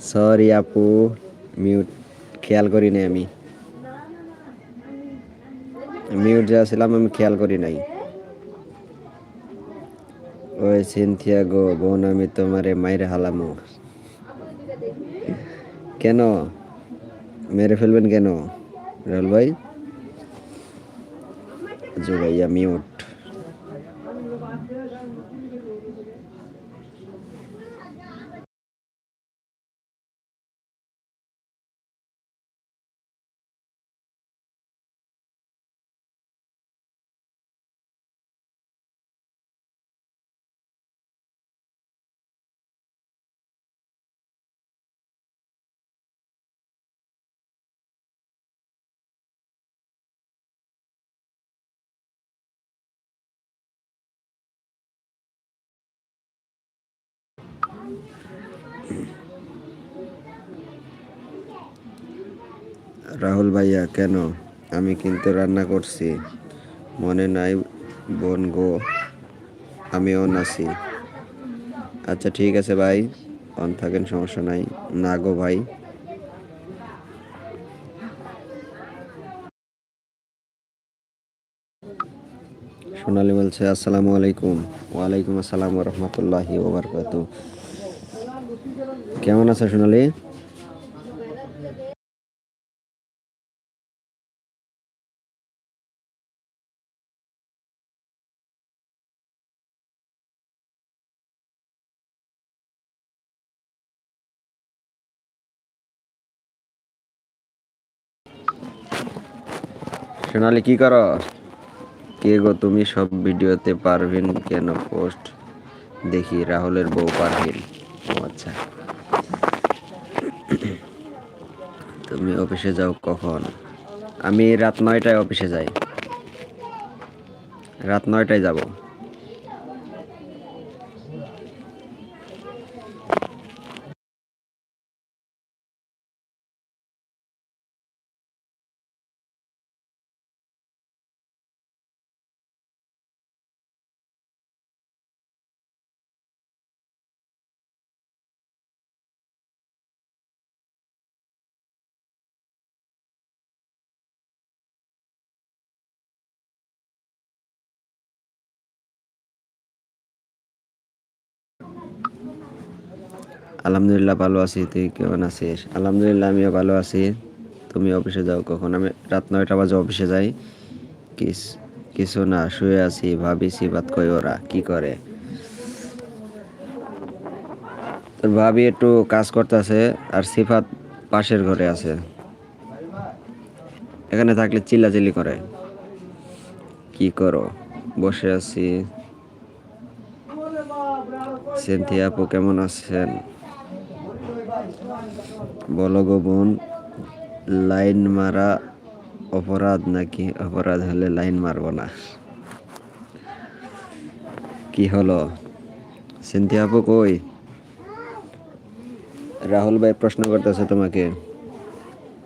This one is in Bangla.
সরি আপু। মিউট খেয়াল করি নাই আমি। মিউট যা ছিলাম আমি খেয়াল করি নাই। ওই সিনথিয়া গো বোন, আমি তোমারে মাইরে হালামো। কেন? মেরে ফেলবেন কেন? রাহুল ভাই? জো ভাইয়া মিউট রাহুল ভাইয়া, কেন? আমি কিন্তু রান্না করছি। মনে নাই, বোন গো আমি অন আছি আচ্ছা ঠিক আছে ভাই, অন থাকেন, সমস্যা নাই। না গো ভাই। সোনালি বলছে, আসসালামু আলাইকুম। ওয়ালাইকুম আসসালাম রহমতুল্লাহি ওবরকাত কেমন আছে সোনালি? সোনালি, কি করো? কে গো তুমি সব ভিডিওতে পারভিন কেন পোস্ট? দেখি, রাহুলের বউ পারভিন। ও আচ্ছা। তুমি অফিসে যাও কখন? আমি রাত নয়টায় অফিসে যাই। রাত নয়টায় যাব। আলহামদুলিল্লাহ ভালো আছি, তুই কেমন আছিস? আলহামদুলিল্লাহ, আমিও ভালো আছি। তুমি অফিসে যাও কখন? আমি রাত নয়টা বাজে অফিসে যাই। কিস, কিছু না, শুয়ে আছি ভাবি সিবাত কই ওরা, কি করে? তোর ভাবি একটু কাজ করতেছে, আর সিফাত পাশের ঘরে আছে। এখানে থাকলে চিল্লাচিল্লি করে। কি করো? বসে আছি। সেন্থিয়া আপু, কেমন আছেন? বলো গো বোন, লাইন মারা অপরাধ নাকি? অপরাধ হলে লাইন মারবো না। কি হলো? সিনথিয়া আপু কই? রাহুল ভাই প্রশ্ন করতেছে তোমাকে।